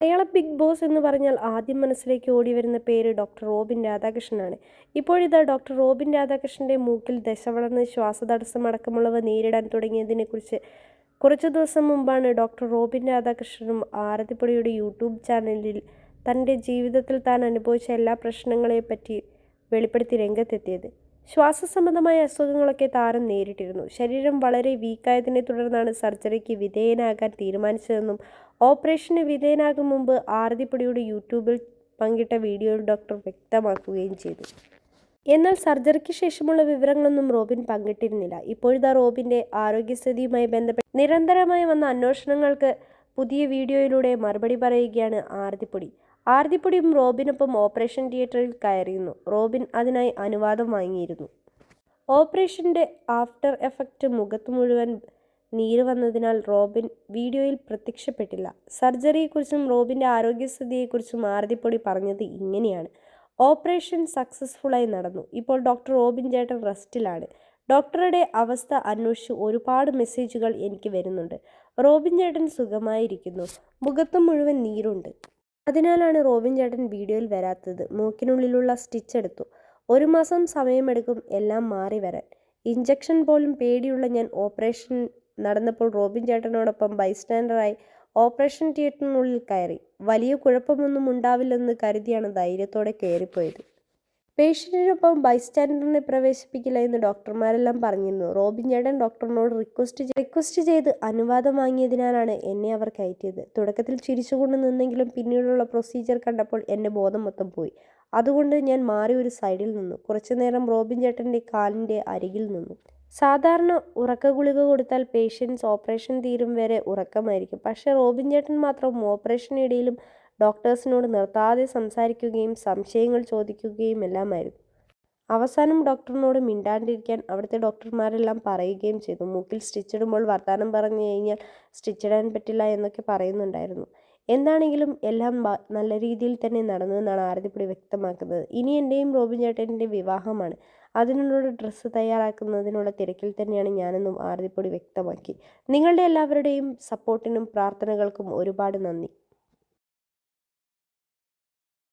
മലയാള big boss എന്ന് പറഞ്ഞാൽ ആദ്യം മനസ്സിലേക്ക് ഓടി വരുന്ന പേര് ഡോക്ടർ റോബിൻ രാധാകൃഷ്ണനാണ്. ഇപ്പോഴിതാ ഡോക്ടർ റോബിൻ രാധാകൃഷ്ണന്റെ മൂക്കിൽ ദശ വളർന്ന് ശ്വാസതടസ്സം അടക്കമുള്ളവ നേരിടാൻ തുടങ്ങിയതിനെക്കുറിച്ച് കുറച്ച് ദിവസം മുമ്പാണ് ഡോക്ടർ റോബിൻ രാധാകൃഷ്ണനും ആരതിപ്പൊടിയുടെ യൂട്യൂബ് ചാനലിൽ തന്റെ ജീവിതത്തിൽ താൻ അനുഭവിച്ച എല്ലാ പ്രശ്നങ്ങളെപ്പറ്റി വെളിപ്പെടുത്തി രംഗത്തെത്തിയത്. ശ്വാസസംബന്ധമായ അസുഖങ്ങളൊക്കെ താരം നേരിട്ടിരുന്നു. ശരീരം വളരെ വീക്കായതിനെ തുടർന്നാണ് സർജറിക്ക് വിധേയനാകാൻ തീരുമാനിച്ചതെന്നും ഓപ്പറേഷന് വിധേയനാകും മുമ്പ് ആർതിപ്പടിയുടെ യൂട്യൂബിൽ പങ്കിട്ട വീഡിയോയിൽ ഡോക്ടർ വ്യക്തമാക്കുകയും ചെയ്തു. എന്നാൽ സർജറിക്ക് ശേഷമുള്ള വിവരങ്ങളൊന്നും റോബിൻ പങ്കിട്ടിരുന്നില്ല. ഇപ്പോഴിതാ റോബിന്റെ ആരോഗ്യസ്ഥിതിയുമായി ബന്ധപ്പെട്ട് നിരന്തരമായി വന്ന അന്വേഷണങ്ങൾക്ക് പുതിയ വീഡിയോയിലൂടെ മറുപടി പറയുകയാണ് ആരതിപ്പൊടി ആരതിപ്പൊടിയും റോബിനൊപ്പം ഓപ്പറേഷൻ തിയേറ്ററിൽ കയറിയിരുന്നു. റോബിൻ അതിനായി അനുവാദം വാങ്ങിയിരുന്നു. ഓപ്പറേഷന്റെ ആഫ്റ്റർ എഫക്റ്റ് മുഖത്ത് മുഴുവൻ നീര് വന്നതിനാൽ റോബിൻ വീഡിയോയിൽ പ്രത്യക്ഷപ്പെട്ടില്ല. സർജറിയെക്കുറിച്ചും റോബിന്റെ ആരോഗ്യസ്ഥിതിയെക്കുറിച്ചും ആരതിപ്പൊടി പറഞ്ഞത് ഇങ്ങനെയാണ്. ഓപ്പറേഷൻ സക്സസ്ഫുള്ളായി നടന്നു. ഇപ്പോൾ ഡോക്ടർ റോബിൻ ചേട്ടൻ റെസ്റ്റിലാണ്. ഡോക്ടറുടെ അവസ്ഥ അന്വേഷിച്ച് ഒരുപാട് മെസ്സേജുകൾ എനിക്ക് വരുന്നുണ്ട്. റോബിൻ ചേട്ടൻ സുഖമായിരിക്കുന്നു. മുഖത്ത് മുഴുവൻ നീരുണ്ട്. അതിനാലാണ് റോബിൻ ചേട്ടൻ വീഡിയോയിൽ വരാത്തത്. മൂക്കിനുള്ളിലുള്ള സ്റ്റിച്ച് എടുത്തു. ഒരു മാസം സമയമെടുക്കും എല്ലാം മാറി വരാൻ. ഇഞ്ചക്ഷൻ പോലും പേടിയുള്ള ഞാൻ ഓപ്പറേഷൻ നടന്നപ്പോൾ റോബിൻ ചേട്ടനോടൊപ്പം ബൈസ്റ്റാൻഡറായി ഓപ്പറേഷൻ തിയേറ്ററിനുള്ളിൽ കയറി. വലിയ കുഴപ്പമൊന്നും ഉണ്ടാവില്ലെന്ന് കരുതിയാണ് ധൈര്യത്തോടെ കയറിപ്പോയത്. പേഷ്യന്റിനൊപ്പം ബൈസ്റ്റാൻഡറിനെ പ്രവേശിപ്പിക്കില്ല എന്ന് ഡോക്ടർമാരെല്ലാം പറഞ്ഞിരുന്നു. റോബിൻ ചേട്ടൻ ഡോക്ടറിനോട് റിക്വസ്റ്റ് റിക്വസ്റ്റ് ചെയ്ത് അനുവാദം വാങ്ങിയതിനാലാണ് എന്നെ അവർ കയറ്റിയത്. തുടക്കത്തിൽ ചിരിച്ചുകൊണ്ട് നിന്നെങ്കിലും പിന്നീടുള്ള പ്രൊസീജിയർ കണ്ടപ്പോൾ എന്റെ ബോധം മൊത്തം പോയി. അതുകൊണ്ട് ഞാൻ മാറി ഒരു സൈഡിൽ നിന്നു. കുറച്ചു നേരം റോബിൻ ചേട്ടന്റെ കാലിന്റെ അരികിൽ നിന്നു. സാധാരണ ഉറക്ക ഗുളിക കൊടുത്താൽ പേഷ്യൻസ് ഓപ്പറേഷൻ തീരും വരെ ഉറക്കമായിരിക്കും. പക്ഷേ റോബിൻ ചേട്ടൻ മാത്രം ഓപ്പറേഷനിടയിലും ഡോക്ടേഴ്സിനോട് നിർത്താതെ സംസാരിക്കുകയും സംശയങ്ങൾ ചോദിക്കുകയും എല്ലാമായിരുന്നു. അവസാനം ഡോക്ടറിനോട് മിണ്ടാണ്ടിരിക്കാൻ അവിടുത്തെ ഡോക്ടർമാരെല്ലാം പറയുകയും ചെയ്തു. മൂക്കിൽ സ്റ്റിച്ച് ഇടുമ്പോൾ വർത്തമാനം പറഞ്ഞു കഴിഞ്ഞാൽ സ്റ്റിച്ച് ഇടാൻ പറ്റില്ല എന്നൊക്കെ പറയുന്നുണ്ടായിരുന്നു. എന്താണെങ്കിലും എല്ലാം നല്ല രീതിയിൽ തന്നെ നടന്നു എന്നാണ് ആരതിപ്പൊടി വ്യക്തമാക്കുന്നത്. ഇനി എന്റെയും റോബിൻ ചേട്ടന്റെ വിവാഹമാണ്. അതിനുള്ള ഡ്രസ്സ് തയ്യാറാക്കുന്നതിനുള്ള തിരക്കിൽ തന്നെയാണ് ഞാനെന്നും ആരതിപ്പൊടി വ്യക്തമാക്കി. നിങ്ങളുടെ എല്ലാവരുടെയും സപ്പോർട്ടിനും പ്രാർത്ഥനകൾക്കും ഒരുപാട് നന്ദി.